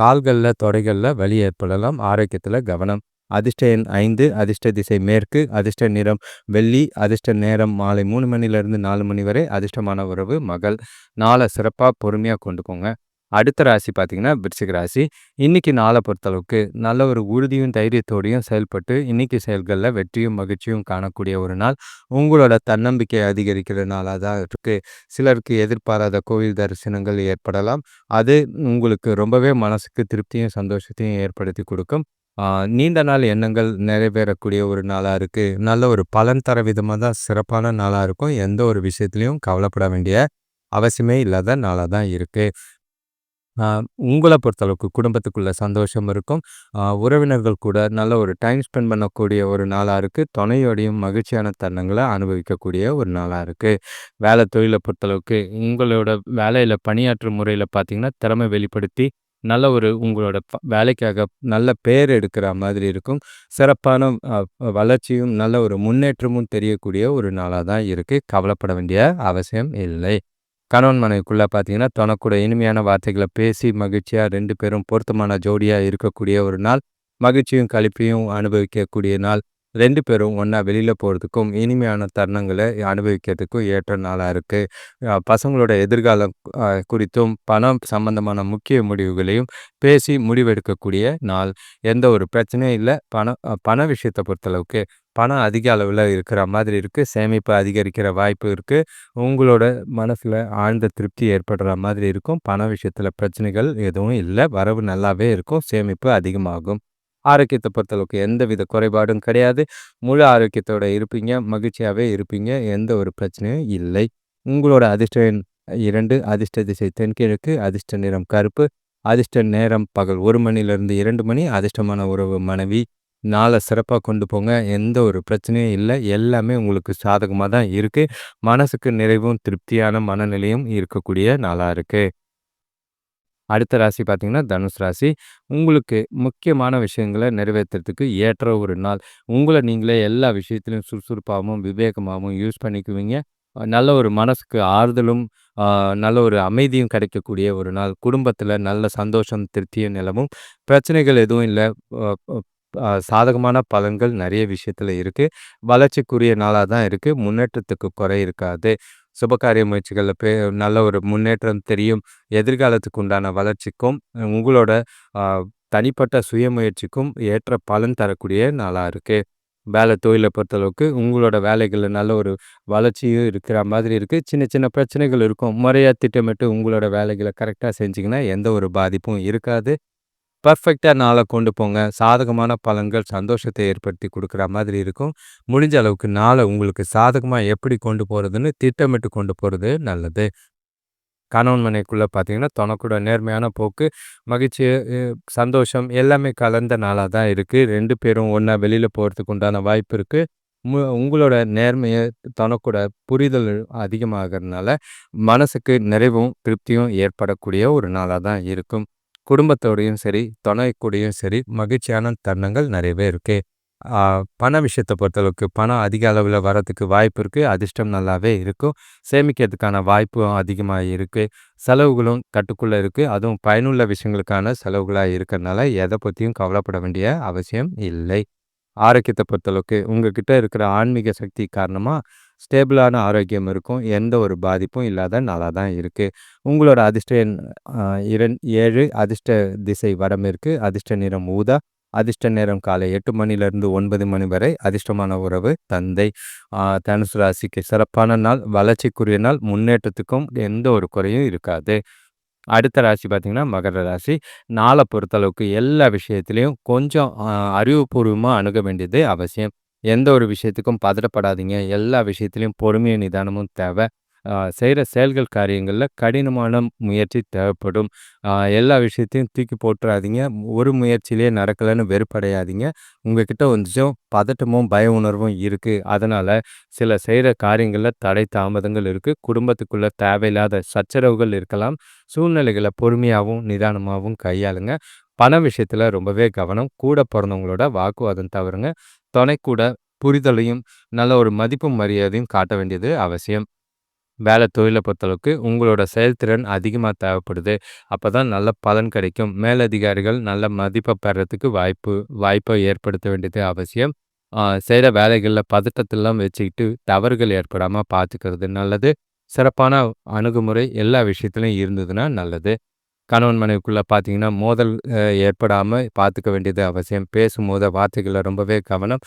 கால்களில் தொடைகளில் வலி ஏற்படலாம் ஆரோக்கியத்தில் கவனம். அதிர்ஷ்ட எண் ஐந்து அதிர்ஷ்ட திசை மேற்கு அதிர்ஷ்ட நிறம் வெள்ளி அதிர்ஷ்ட நேரம் மாலை மூணு மணிலேருந்து நாலு மணி வரை அதிர்ஷ்டமான உறவு மகள். நாளை சிறப்பாக பொறுமையாக கொண்டு போங்க. அடுத்த ராசி பார்த்தீங்கன்னா விருச்சிக ராசி. இன்னைக்கு நாளை பொறுத்தளவுக்கு நல்ல ஒரு உறுதியும் தைரியத்தோடையும் செயல்பட்டு இன்னைக்கு செயல்களில் வெற்றியும் மகிழ்ச்சியும் காணக்கூடிய ஒரு நாள். உங்களோட தன்னம்பிக்கை அதிகரிக்கிற நாளாக தான் இருக்குது சிலருக்கு எதிர்பாராத கோவில் தரிசனங்கள் ஏற்படலாம். அது உங்களுக்கு ரொம்பவே மனசுக்கு திருப்தியும் சந்தோஷத்தையும் ஏற்படுத்தி கொடுக்கும். நீண்ட நாள் எண்ணங்கள் நிறைவேறக்கூடிய ஒரு நாளாக இருக்குது நல்ல ஒரு பலன் தர விதமாக தான் சிறப்பான நாளாக இருக்கும். எந்த ஒரு விஷயத்துலையும் கவலைப்பட வேண்டிய அவசியமே இல்லாத நாளாக தான் இருக்குது உங்களை பொறுத்தளவுக்கு குடும்பத்துக்குள்ளே சந்தோஷம் இருக்கும். உறவினர்கள் கூட நல்ல ஒரு டைம் ஸ்பெண்ட் பண்ணக்கூடிய ஒரு நாளாக இருக்குது துணையோடையும் மகிழ்ச்சியான தருணங்களை அனுபவிக்கக்கூடிய ஒரு நாளாக இருக்குது வேலை தொழிலை பொறுத்தளவுக்கு உங்களோட வேலையில் பணியாற்றும் முறையில் பார்த்தீங்கன்னா திறமை வெளிப்படுத்தி நல்ல ஒரு உங்களோட வேலைக்காக நல்ல பேர் எடுக்கிற மாதிரி இருக்கும். சிறப்பான வளர்ச்சியும் நல்ல ஒரு முன்னேற்றமும் தெரியக்கூடிய ஒரு நாளாக தான் இருக்குது கவலைப்பட வேண்டிய அவசியம் இல்லை. கணவன் மனைவிக்குள்ளே பார்த்தீங்கன்னா தனக்கூட இனிமையான வார்த்தைகளை பேசி மகிழ்ச்சியாக ரெண்டு பேரும் பொருத்தமான ஜோடியாக இருக்கக்கூடிய ஒரு நாள் மகிழ்ச்சியும் கழிப்பையும் அனுபவிக்கக்கூடிய நாள். ரெண்டு பேரும் ஒன்றா வெளியில் போகிறதுக்கும் இனிமையான தருணங்களை அனுபவிக்கிறதுக்கும் ஏற்ற நாளாக இருக்குது பசங்களோட எதிர்காலம் குறித்தும் பணம் சம்பந்தமான முக்கிய முடிவுகளையும் பேசி முடிவெடுக்கக்கூடிய நாள். எந்த ஒரு பிரச்சனையும் இல்லை. பணம் பண விஷயத்தை பொறுத்தளவுக்கு பணம் அதிக அளவில் இருக்கிற மாதிரி இருக்குது சேமிப்பு அதிகரிக்கிற வாய்ப்பு இருக்குது உங்களோட மனசில் ஆழ்ந்த திருப்தி ஏற்படுற மாதிரி இருக்கும். பண விஷயத்தில் பிரச்சனைகள் எதுவும் இல்லை. வரவு நல்லாவே இருக்கும். சேமிப்பு அதிகமாகும். ஆரோக்கியத்தை பொறுத்தளவுக்கு எந்த வித குறைபாடும் கிடையாது. முழு ஆரோக்கியத்தோடு இருப்பீங்க. மகிழ்ச்சியாகவே இருப்பீங்க. எந்த ஒரு பிரச்சனையும் இல்லை. உங்களோட அதிர்ஷ்ட இரண்டு அதிர்ஷ்ட திசை தென்கிழக்கு அதிர்ஷ்ட நிறம் கருப்பு அதிர்ஷ்ட நேரம் பகல் ஒரு மணிலிருந்து இரண்டு மணி அதிர்ஷ்டமான உறவு மனைவி. நாளை சிறப்பாக கொண்டு போங்க. எந்த ஒரு பிரச்சனையும் இல்லை. எல்லாமே உங்களுக்கு சாதகமாக தான் இருக்குது மனசுக்கு நிறைவும் திருப்தியான மனநிலையும் இருக்கக்கூடிய நாளாக இருக்குது அடுத்த ராசி பார்த்தீங்கன்னா தனுஷ் ராசி. உங்களுக்கு முக்கியமான விஷயங்களை நிறைவேற்றுறதுக்கு ஏற்ற ஒரு நாள். உங்களை நீங்களே எல்லா விஷயத்துலையும் சுறுசுறுப்பாகவும் விவேகமாகவும் யூஸ் பண்ணிக்குவீங்க. நல்ல ஒரு மனசுக்கு ஆறுதலும் நல்ல ஒரு அமைதியும் கிடைக்கக்கூடிய ஒரு நாள். குடும்பத்தில் நல்ல சந்தோஷம் திருப்தியும் நிலவும். பிரச்சனைகள் எதுவும் இல்லை. சாதகமான பலன்கள் நிறைய விஷயத்தில் இருக்குது வளர்ச்சிக்குரிய நாளாக தான் இருக்குது முன்னேற்றத்துக்கு குறை இருக்காது. சுபகாரிய முயற்சிகளில் பே நல்ல ஒரு முன்னேற்றம் தெரியும். எதிர்காலத்துக்கு உண்டான வளர்ச்சிக்கும் உங்களோட தனிப்பட்ட சுய முயற்சிக்கும் ஏற்ற பலன் தரக்கூடிய நாளாக இருக்குது வேலை தொழிலை பொறுத்தளவுக்கு உங்களோட வேலைகளில் நல்ல ஒரு வளர்ச்சியும் இருக்கிற மாதிரி இருக்குது சின்ன சின்ன பிரச்சனைகள் இருக்கும். முறையாக திட்டமிட்டு உங்களோட வேலைகளை கரெக்டாக செஞ்சிங்கன்னா எந்த ஒரு பாதிப்பும் இருக்காது. பர்ஃபெக்டாக நாளை கொண்டு போங்க. சாதகமான பலன்கள் சந்தோஷத்தை ஏற்படுத்தி கொடுக்குற மாதிரி இருக்கும். முடிஞ்ச அளவுக்கு நாளை உங்களுக்கு சாதகமாக எப்படி கொண்டு போகிறதுன்னு திட்டமிட்டு கொண்டு போகிறது நல்லது. கணவன் மனைக்குள்ளே பார்த்தீங்கன்னா தனக்கூட நேர்மையான போக்கு மகிழ்ச்சி சந்தோஷம் எல்லாமே கலந்த நாளாக தான் இருக்குது ரெண்டு பேரும் ஒன்றா வெளியில் போகிறதுக்கு உண்டான வாய்ப்பு இருக்குது மு உங்களோட நேர்மையை தனக்கூட புரிதல் அதிகமாகிறதுனால மனசுக்கு நிறைவும் திருப்தியும் ஏற்படக்கூடிய ஒரு நாளாக தான் இருக்கும். குடும்பத்தோடையும் சரி துணை கூடயும் சரி மகிழ்ச்சியான தருணங்கள் நிறையவே இருக்குது பண விஷயத்தை பொறுத்தளவுக்கு பணம் அதிக அளவில் வரத்துக்கு வாய்ப்பு இருக்குது அதிர்ஷ்டம் நல்லாவே இருக்கும் சேமிக்கிறதுக்கான வாய்ப்பும் அதிகமாக இருக்குது செலவுகளும் கட்டுக்குள்ளே இருக்குது அதுவும் பயனுள்ள விஷயங்களுக்கான செலவுகளாக இருக்கிறதுனால எதை பற்றியும் கவலைப்பட வேண்டிய அவசியம் இல்லை. ஆரோக்கியத்தை பொறுத்தளவுக்கு உங்ககிட்ட இருக்கிற ஆன்மீக சக்தி காரணமாக ஸ்டேபிளான ஆரோக்கியம் இருக்கும். எந்த ஒரு பாதிப்பும் இல்லாத நாளாக தான் இருக்குது உங்களோட அதிர்ஷ்ட எண் இரண் ஏழு அதிர்ஷ்ட திசை வடமேற்கு அதிர்ஷ்ட நிறம் ஊதா. அதிர்ஷ்ட நேரம் காலை எட்டு மணிலிருந்து ஒன்பது மணி வரை அதிர்ஷ்டமான உறவு தந்தை. தனுசு ராசிக்கு சிறப்பான நாள் வளர்ச்சிக்குரிய நாள் முன்னேற்றத்துக்கும் எந்த ஒரு குறையும் இருக்காது. அடுத்த ராசி பார்த்திங்கன்னா மகர ராசி. நாளை பொறுத்தளவுக்கு எல்லா விஷயத்துலேயும் கொஞ்சம் அறிவுபூர்வமாக அணுக வேண்டியது அவசியம். எந்த ஒரு விஷயத்துக்கும் பதறப்படாதீங்க. எல்லா விஷயத்துலையும் பொறுமையும் நிதானமும் தேவை. செய்கிற செயல்கள் காரியங்களில் கடினமான முயற்சி தேவைப்படும். எல்லா விஷயத்தையும் தூக்கி போட்டுறாதீங்க. ஒரு முயற்சியிலே நடக்கலைன்னு வெறுப்படையாதீங்க. உங்ககிட்ட கொஞ்சம் பதட்டமும் பய உணர்வும் இருக்குது அதனால் சில செய்கிற காரியங்களில் தடை தாமதங்கள் இருக்குது குடும்பத்துக்குள்ளே தேவையில்லாத சச்சரவுகள் இருக்கலாம். சூழ்நிலைகளை பொறுமையாகவும் நிதானமாகவும் கையாளுங்க. பண விஷயத்தில் ரொம்பவே கவனம். கூட பிறந்தவங்களோட வாக்குவாதம் தவறுங்க. துணை கூட புரிதலையும் நல்ல ஒரு மதிப்பும் மரியாதையும் காட்ட வேண்டியது அவசியம். வேலை தொழிலை பொறுத்தளவுக்கு உங்களோட செயல்திறன் அதிகமாக தேவைப்படுது. அப்போ தான் நல்ல பலன் கிடைக்கும். மேலதிகாரிகள் நல்ல மதிப்பை பெறத்துக்கு வாய்ப்பு வாய்ப்பை ஏற்படுத்த வேண்டியது அவசியம். செய்கிற வேலைகளில் பதட்டத்தெல்லாம் வச்சுக்கிட்டு தவறுகள் ஏற்படாமல் பார்த்துக்கிறது நல்லது. சிறப்பான அணுகுமுறை எல்லா விஷயத்துலையும் இருந்ததுன்னா நல்லது. கணவன் மனைவிக்குள்ளே பார்த்தீங்கன்னா மோதல் ஏற்படாமல் பார்த்துக்க வேண்டியது அவசியம். பேசும்போது வார்த்தைகளில் ரொம்பவே கவனம்.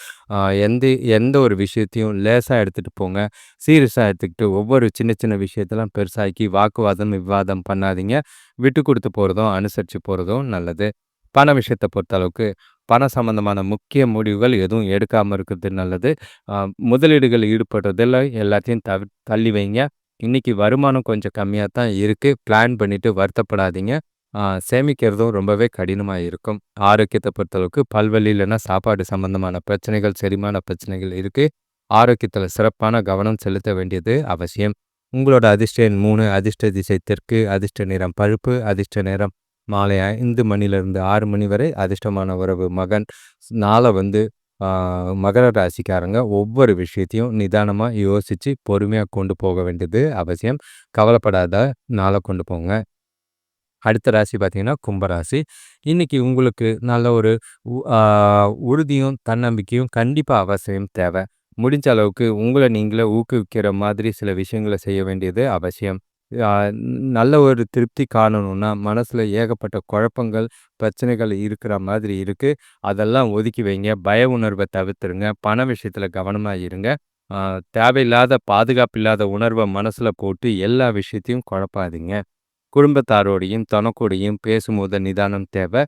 எந்த எந்த ஒரு விஷயத்தையும் லேசாக எடுத்துகிட்டு போங்க. சீரியஸாக எடுத்துக்கிட்டு ஒவ்வொரு சின்ன சின்ன விஷயத்தெல்லாம் பெருசாக்கி வாக்குவாதம் விவாதம் பண்ணாதீங்க. விட்டு கொடுத்து போகிறதும் அனுசரித்து போகிறதும் நல்லது. பண விஷயத்தை பொறுத்தளவுக்கு பண சம்பந்தமான முக்கிய முடிவுகள் எதுவும் எடுக்காமல் இருக்கிறது நல்லது. முதலீடுகள் ஈடுபடுறதில் எல்லாத்தையும் தவி தள்ளி வைங்க. இன்றைக்கி வருமானம் கொஞ்சம் கம்மியாக தான் இருக்குது பிளான் பண்ணிவிட்டு வருத்தப்படாதீங்க. சேமிக்கிறதும் ரொம்பவே கடினமாக இருக்கும். ஆரோக்கியத்தை பொறுத்தளவுக்கு பல்வழி இல்லைன்னா சாப்பாடு சம்மந்தமான பிரச்சனைகள் செரிமான பிரச்சனைகள் இருக்குது ஆரோக்கியத்தில் சிறப்பான கவனம் செலுத்த வேண்டியது அவசியம். உங்களோட அதிர்ஷ்ட எண் மூணு அதிர்ஷ்ட திசை தெற்கு அதிர்ஷ்ட நிறம் பழுப்பு அதிர்ஷ்ட நேரம் மாலை ஐந்து மணிலிருந்து ஆறு மணி வரை அதிர்ஷ்டமான உறவு மகன். நாளை வந்து மகர ராசிக்காரங்க ஒவ்வொரு விஷயத்தையும் நிதானமாக யோசித்து பொறுமையாக கொண்டு போக வேண்டியது அவசியம். கவலைப்படாத நாளை கொண்டு போங்க. அடுத்த ராசி பார்த்திங்கன்னா கும்பராசி. இன்னைக்கு உங்களுக்கு நல்ல ஒரு உறுதியும் தன்னம்பிக்கையும் கண்டிப்பாக அவசியம் தேவை. முடிஞ்ச அளவுக்கு உங்களை நீங்களே ஊக்குவிக்கிற மாதிரி சில விஷயங்களை செய்ய வேண்டியது அவசியம். நல்ல ஒரு திருப்தி காணணும்னா மனசில் ஏகப்பட்ட குழப்பங்கள் பிரச்சனைகள் இருக்கிற மாதிரி இருக்குது அதெல்லாம் ஒதுக்கி வைங்க. பய உணர்வை தவிர்த்துருங்க. பண விஷயத்தில் கவனமாக இருங்க. தேவையில்லாத பாதுகாப்பு இல்லாத உணர்வை மனசில் போட்டு எல்லா விஷயத்தையும் குழப்பாதீங்க. குடும்பத்தாரோடையும் தனக்கூடையும் பேசும்போது நிதானம் தேவை.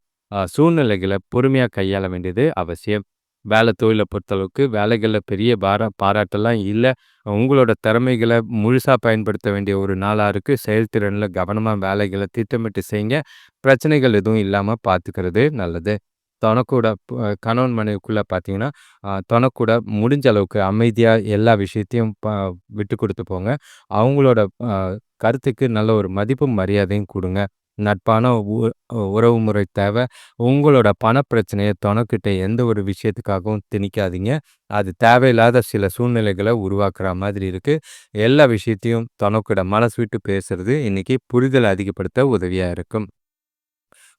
சூழ்நிலைகளை பொறுமையாக கையாள வேண்டியது அவசியம். வேலை தொழிலை பொறுத்தளவுக்கு வேலைகளில் பெரிய பாரா பாராட்டெல்லாம் இல்லை. உங்களோட திறமைகளை முழுசாக பயன்படுத்த வேண்டிய ஒரு நாளாக இருக்குது செயல்திறனில் கவனமாக வேலைகளை திட்டமிட்டு செய்யுங்க பிரச்சனைகள் எதுவும் இல்லாமல் பார்த்துக்கிறது நல்லது. தனக்கூட கணவன் மனைவிக்குள்ளே பார்த்தீங்கன்னா தனக்கூட முடிஞ்ச அளவுக்கு அமைதியாக எல்லா விஷயத்தையும் ப விட்டு கொடுத்து போங்க. அவங்களோட கருத்துக்கு நல்ல ஒரு மதிப்பும் மரியாதையும் கொடுங்க. நட்பான உறவு முறை தேவை உங்களோட பண பிரச்சனையை தொணக்கிட்ட எந்த ஒரு விஷயத்துக்காகவும் திணிக்காதீங்க. அது தேவையில்லாத சில சூழ்நிலைகளை உருவாக்குற மாதிரி இருக்குது எல்லா விஷயத்தையும் தொணக்கிட மனசு விட்டு பேசுறது இன்னைக்கு புரிதல் அதிகப்படுத்த உதவியாக இருக்கும்.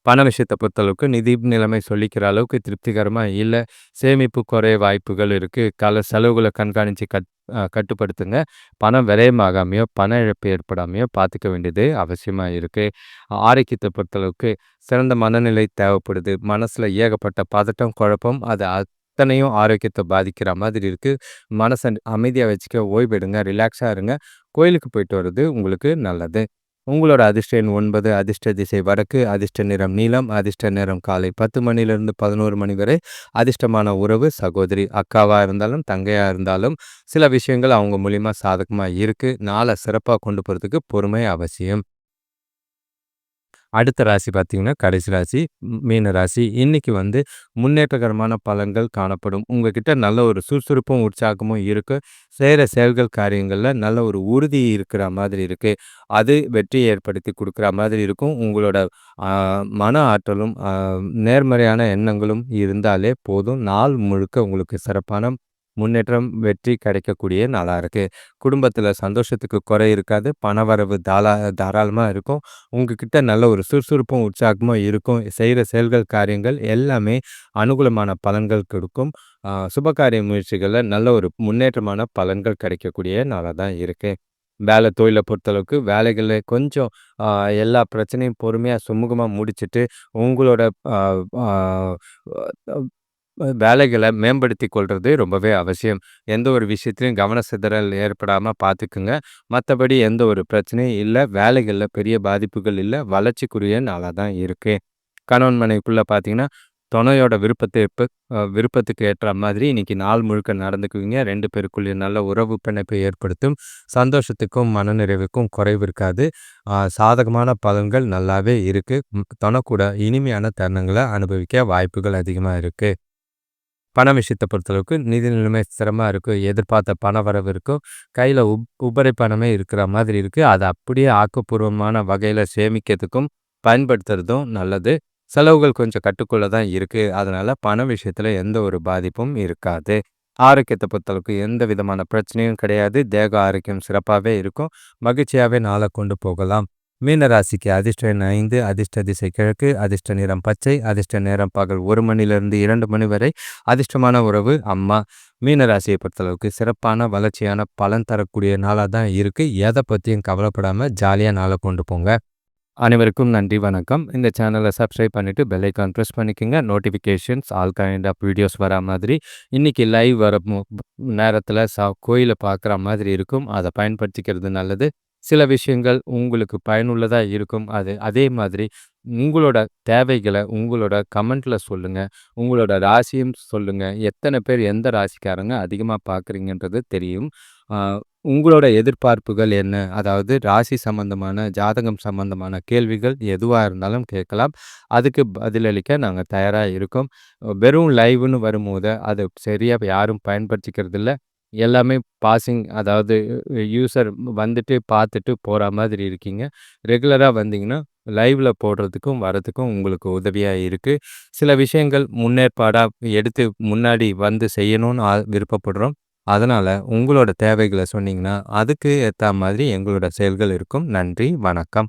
பண விஷயத்தை பொறுத்தளவுக்கு நிதி நிலைமை சொல்லிக்கிற அளவுக்கு திருப்திகரமாக இல்லை. சேமிப்பு குறைய வாய்ப்புகள் இருக்குது கல செலவுகளை கண்காணித்து கட் கட்டுப்படுத்துங்க. பணம் விரயமாகாமையோ பண இழப்பு ஏற்படாமையோ பார்த்துக்க வேண்டியது அவசியமாக இருக்குது ஆரோக்கியத்தை பொறுத்தளவுக்கு சிறந்த மனநிலை தேவைப்படுது. மனசில் ஏகப்பட்ட பதட்டம் குழப்பம் அது அத்தனையும் ஆரோக்கியத்தை பாதிக்கிற மாதிரி இருக்குது மனசை அமைதியாக வச்சுக்க ஓய்வெடுங்க ரிலாக்ஸாக இருங்க. கோயிலுக்கு போயிட்டு வர்றது உங்களுக்கு நல்லது. உங்களோட அதிர்ஷ்ட எண் ஒன்பது அதிர்ஷ்ட திசை வடக்கு அதிர்ஷ்ட நிறம் நீளம் அதிர்ஷ்ட நிறம் காலை பத்து மணிலிருந்து பதினோரு மணி வரை அதிர்ஷ்டமான உறவு சகோதரி அக்காவாக இருந்தாலும் தங்கையாக இருந்தாலும் சில விஷயங்கள் அவங்க மூலிமா சாதகமாக இருக்குது நாளை சிறப்பாக கொண்டு போகிறதுக்கு பொறுமை அவசியம். அடுத்த ராசி பார்த்தீங்கன்னா கடைசி ராசி மீன ராசி. இன்னைக்கு வந்து முன்னேற்றகரமான பலன்கள் காணப்படும். உங்ககிட்ட நல்ல ஒரு சுறுசுறுப்பும் உற்சாகமும் இருக்கு. செய்கிற செயல்கள் காரியங்களில் நல்ல ஒரு உறுதி இருக்கிற மாதிரி இருக்குது அது வெற்றியை ஏற்படுத்தி கொடுக்குற மாதிரி இருக்கும். உங்களோட மன ஆற்றலும் நேர்மறையான எண்ணங்களும் இருந்தாலே போதும். நாள் முழுக்க உங்களுக்கு சிறப்பான முன்னேற்றம் வெற்றி கிடைக்கக்கூடிய நாளாக இருக்குது குடும்பத்தில் சந்தோஷத்துக்கு குறை இருக்காது. பணவரவு தாரா தாராளமாக இருக்கும். உங்ககிட்ட நல்ல ஒரு சுறுசுறுப்பும் உற்சாகமாக இருக்கும். செய்கிற செயல்கள் காரியங்கள் எல்லாமே அனுகூலமான பலன்கள் கொடுக்கும். சுபகாரிய முயற்சிகளில் நல்ல ஒரு முன்னேற்றமான பலன்கள் கிடைக்கக்கூடிய நாளாக தான் இருக்குது வேலை தொழிலை பொறுத்தளவுக்கு வேலைகளில் கொஞ்சம் எல்லா பிரச்சனையும் பொறுமையாக சுமூகமாக முடிச்சுட்டு உங்களோட வேலைகளை மேம்படுத்தி கொள்வது ரொம்பவே அவசியம். எந்த ஒரு விஷயத்துலையும் கவன சிதறல் ஏற்படாமல் பார்த்துக்குங்க மற்றபடி எந்த ஒரு பிரச்சனையும் இல்லை. வேலைகளில் பெரிய பாதிப்புகள் இல்லை. வளர்ச்சிக்குரிய நாளாக தான் இருக்குது கணவன் மனைவிக்குள்ளே பார்த்தீங்கன்னா துணையோட விருப்பத்தை விருப்பத்துக்கு ஏற்ற மாதிரி இன்னைக்கு நாள் முழுக்க நடந்துக்குவீங்க. ரெண்டு பேருக்குள்ளேயே நல்ல உறவு பிணைப்பை ஏற்படுத்தும். சந்தோஷத்துக்கும் மனநிறைவுக்கும் குறைவு இருக்காது. சாதகமான பலன்கள் நல்லாவே இருக்குது துணை கூட இனிமையான தருணங்களை அனுபவிக்க வாய்ப்புகள் அதிகமாக இருக்குது பண விஷயத்தை பொறுத்தளவுக்கு நிதி நிலைமை ஸ்திரமாக இருக்கும் எதிர்பார்த்த பண வரவு இருக்கும் கையில் உப் உபரி பணமே இருக்கிற மாதிரி இருக்குது அதை அப்படியே ஆக்கப்பூர்வமான வகையில் சேமிக்கிறதுக்கும் பயன்படுத்துறதும் நல்லது. செலவுகள் கொஞ்சம் கட்டுக்குள்ளே தான் இருக்குது அதனால் பண விஷயத்தில் எந்த ஒரு பாதிப்பும் இருக்காது. ஆரோக்கியத்தை பொறுத்தளவுக்கு எந்த விதமான பிரச்சனையும் கிடையாது. தேக ஆரோக்கியம் சிறப்பாகவே இருக்கும். மகிழ்ச்சியாகவே நாளை கொண்டு போகலாம். மீனராசிக்கு அதிர்ஷ்ட எண் ஐந்து அதிர்ஷ்ட திசை கிழக்கு அதிர்ஷ்ட நிறம் பச்சை அதிர்ஷ்ட நேரம் பகல் ஒரு மணிலிருந்து இரண்டு மணி வரை அதிர்ஷ்டமான உறவு அம்மா. மீனராசியை பொறுத்தளவுக்கு சிறப்பான வளர்ச்சியான பலன் தரக்கூடிய நாளாக தான் இருக்குது எதை பற்றியும் கவலைப்படாமல் ஜாலியாக நாளை கொண்டு போங்க. அனைவருக்கும் நன்றி வணக்கம். இந்த சேனலை சப்ஸ்கிரைப் பண்ணிவிட்டு பெல்லைக்கான் ப்ரெஸ் பண்ணிக்கோங்க. Notifications all kind of videos வர மாதிரி. இன்றைக்கி லைவ் வர நேரத்தில் சா கோயிலை பார்க்குற மாதிரி இருக்கும். அதை பயன்படுத்திக்கிறது நல்லது. சில விஷயங்கள் உங்களுக்கு பயனுள்ளதாக இருக்கும். அது அதே மாதிரி உங்களோட தேவைகளை உங்களோட கமெண்ட்டில் சொல்லுங்கள் உங்களோட ராசியும் சொல்லுங்கள் எத்தனை பேர் எந்த ராசிக்காரங்க அதிகமாக பார்க்குறீங்கன்றது தெரியும். உங்களோட எதிர்பார்ப்புகள் என்ன? அதாவது ராசி சம்பந்தமான ஜாதகம் சம்பந்தமான கேள்விகள் எதுவாக இருந்தாலும் கேட்கலாம். அதுக்கு பதிலளிக்க நாங்கள் தயாராக இருக்கோம். வெறும் லைவ்னு வரும்போது அதை சரியாக யாரும் பயன்படுத்திக்கிறது இல்லை எல்லாமே பாசிங் அதாவது யூசர் வந்துட்டு பார்த்துட்டு போகிற மாதிரி இருக்கீங்க. ரெகுலராக வந்தீங்கன்னா லைவில் போடுறதுக்கும் வரதுக்கும் உங்களுக்கு உதவியாக இருக்குது சில விஷயங்கள் முன்னேற்பாடாக எடுத்து முன்னாடி வந்து செய்யணும்னு விருப்பப்படுறோம். அதனால் உங்களோட தேவைகளை சொன்னீங்கன்னா அதுக்கு ஏற்ற மாதிரி எங்களோட செயல்கள் இருக்கும். நன்றி வணக்கம்.